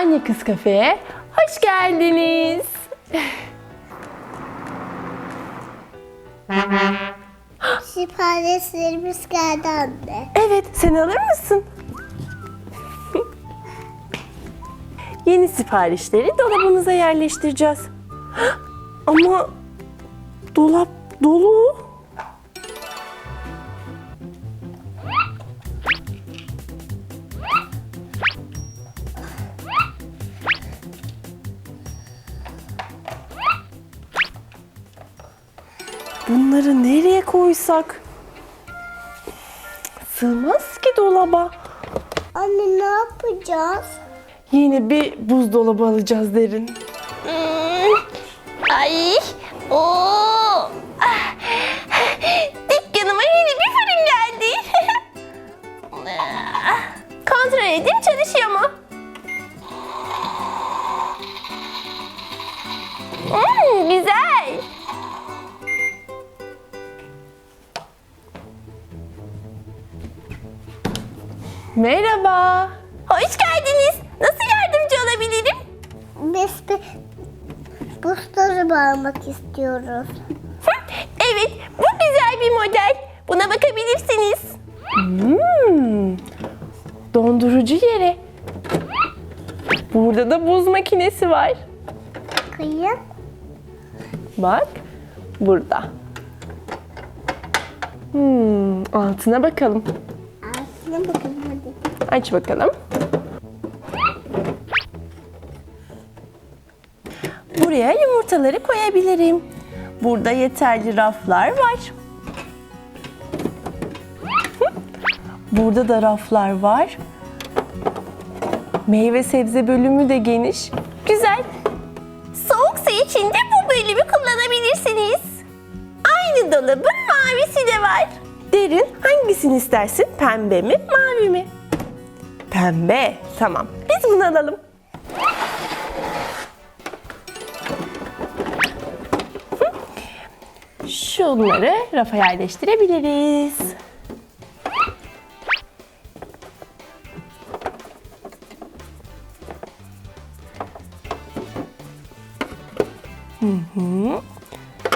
Anne Kız Kafe'ye hoş geldiniz. Siparişlerimiz geldi anne. Evet, sen alır mısın? Yeni siparişleri dolabımıza yerleştireceğiz. Ama dolap dolu. Bunları nereye koysak? Sığmaz ki dolaba. Anne ne yapacağız? Yeni bir buzdolabı alacağız derin. Ay, oo. Ah. Dükkanıma yeni bir fırın geldi. Ah. Kontrol edeyim çalışıyor mu? Hmm, güzel. Merhaba. Hoş geldiniz. Nasıl yardımcı olabilirim? Biz bir buzdolabı almak istiyoruz. Evet, bu güzel bir model. Buna bakabilirsiniz. Hmm, dondurucu yeri. Burada da buz makinesi var. Kıyın. Bak, burada. Hmm, altına bakalım. Aslına bakın. Aç bakalım. Buraya yumurtaları koyabilirim. Burada yeterli raflar var. Burada da raflar var. Meyve sebze bölümü de geniş. Güzel. Soğuk su için de bu bölümü kullanabilirsiniz. Aynı dolabın mavisi de var. Derin hangisini istersin? Pembe mi, mavi mi? Pembe. Tamam. Biz bunu alalım. Şunları rafa yerleştirebiliriz.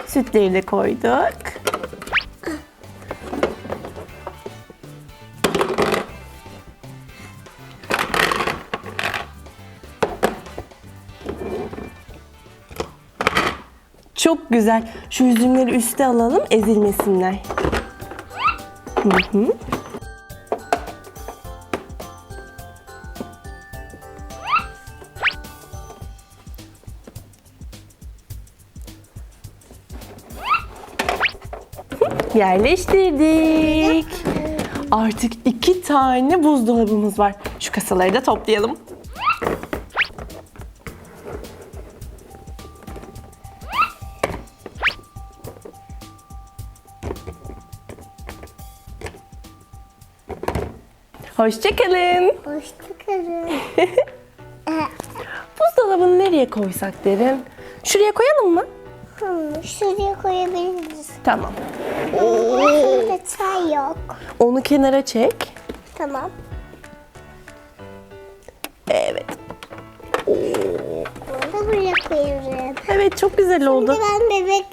Sütleri de koyduk. Çok güzel. Şu üzümleri üste alalım ezilmesinler. Hı hı. Yerleştirdik. Artık iki tane buzdolabımız var. Şu kasaları da toplayalım. Hoşçakalın. Hoşçakalın. Buzdolabını nereye koysak derin? Şuraya koyalım mı? Hmm, şuraya koyabiliriz. Tamam. Aslında çay yok. Onu kenara çek. Tamam. Evet. Bunu da buraya koyarım. Evet çok güzel oldu. Şimdi ben bebek